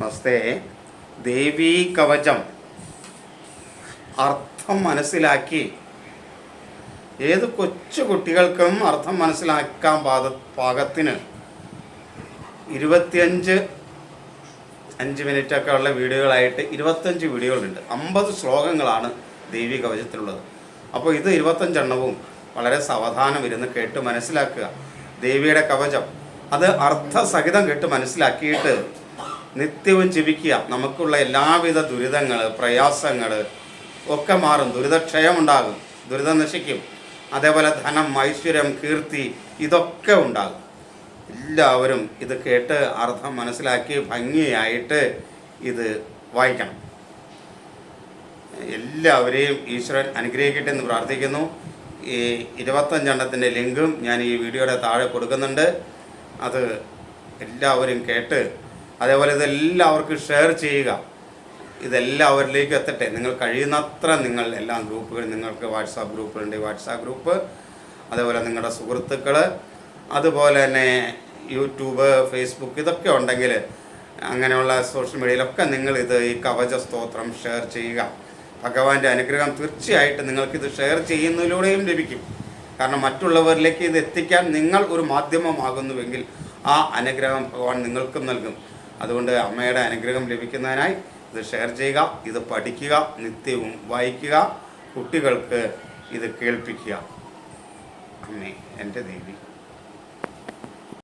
നമസ്തേ. ദേവീ കവചം അർത്ഥം മനസ്സിലാക്കി. ഏത് കൊച്ചു കുട്ടികൾക്കും അർത്ഥം മനസ്സിലാക്കാൻ പാക പാകത്തിന്. ഇരുപത്തിയഞ്ച് അഞ്ച് മിനിറ്റൊക്കെ ഉള്ള വീഡിയോകളായിട്ട് ഇരുപത്തഞ്ച് വീഡിയോകളുണ്ട്. അമ്പത് ശ്ലോകങ്ങളാണ് ദേവി കവചത്തിലുള്ളത് അപ്പോൾ ഇത് ഇരുപത്തഞ്ചെണ്ണവും വളരെ സാവധാനം ഇരുന്ന് കേട്ട് മനസ്സിലാക്കുക. ദേവിയുടെ കവചം. അത് അർത്ഥസഹിതം കേട്ട് മനസ്സിലാക്കിയിട്ട് നിത്യവും ജീവിക്കുക. നമുക്കുള്ള എല്ലാവിധ ദുരിതങ്ങൾ പ്രയാസങ്ങൾ ഒക്കെ മാറും. ദുരിതക്ഷയം ഉണ്ടാകും ദുരിതം നശിക്കും. അതേപോലെ ധനം ഐശ്വര്യം കീർത്തി ഇതൊക്കെ ഉണ്ടാകും. എല്ലാവരും ഇത് കേട്ട് അർത്ഥം മനസ്സിലാക്കി ഭംഗിയായിട്ട് ഇത് വായിക്കണം. എല്ലാവരെയും ഈശ്വരൻ അനുഗ്രഹിക്കട്ടെ എന്ന് പ്രാർത്ഥിക്കുന്നു. ഈ ഇരുപത്തഞ്ചെണ്ണത്തിന്റെ ലിങ്കും ഞാൻ ഈ വീഡിയോയുടെ താഴെ കൊടുക്കുന്നുണ്ട്. അത് എല്ലാവരും കേട്ട് അതേപോലെ ഇതെല്ലാവർക്കും ഷെയർ ചെയ്യുക. ഇതെല്ലാവരിലേക്കും എത്തട്ടെ. നിങ്ങൾ കഴിയുന്നത്ര നിങ്ങൾ എല്ലാ ഗ്രൂപ്പുകളും നിങ്ങൾക്ക് വാട്സാപ്പ് ഗ്രൂപ്പുകളുണ്ട്. വാട്സാപ്പ് ഗ്രൂപ്പ് അതേപോലെ നിങ്ങളുടെ സുഹൃത്തുക്കൾ അതുപോലെ തന്നെ യൂട്യൂബ് ഫേസ്ബുക്ക് ഇതൊക്കെ ഉണ്ടെങ്കിൽ അങ്ങനെയുള്ള സോഷ്യൽ മീഡിയയിലൊക്കെ നിങ്ങൾ ഇത് ഈ കവച സ്തോത്രം ഷെയർ ചെയ്യുക. ഭഗവാന്റെ അനുഗ്രഹം തീർച്ചയായിട്ടും നിങ്ങൾക്കിത് ഷെയർ ചെയ്യുന്നതിലൂടെയും ലഭിക്കും. കാരണം മറ്റുള്ളവരിലേക്ക് ഇത് എത്തിക്കാൻ നിങ്ങൾ ഒരു മാധ്യമമാകുന്നുവെങ്കിൽ ആ അനുഗ്രഹം ഭഗവാൻ നിങ്ങൾക്കും നൽകും. അതുകൊണ്ട് അമ്മയുടെ അനുഗ്രഹം ലഭിക്കുന്നതിനായി ഇത് ഷെയർ ചെയ്യുക ഇത് പഠിക്കുക നിത്യവും വായിക്കുക കുട്ടികൾക്ക് ഇത് കേൾപ്പിക്കുക. അമ്മേ എന്റെ ദേവി.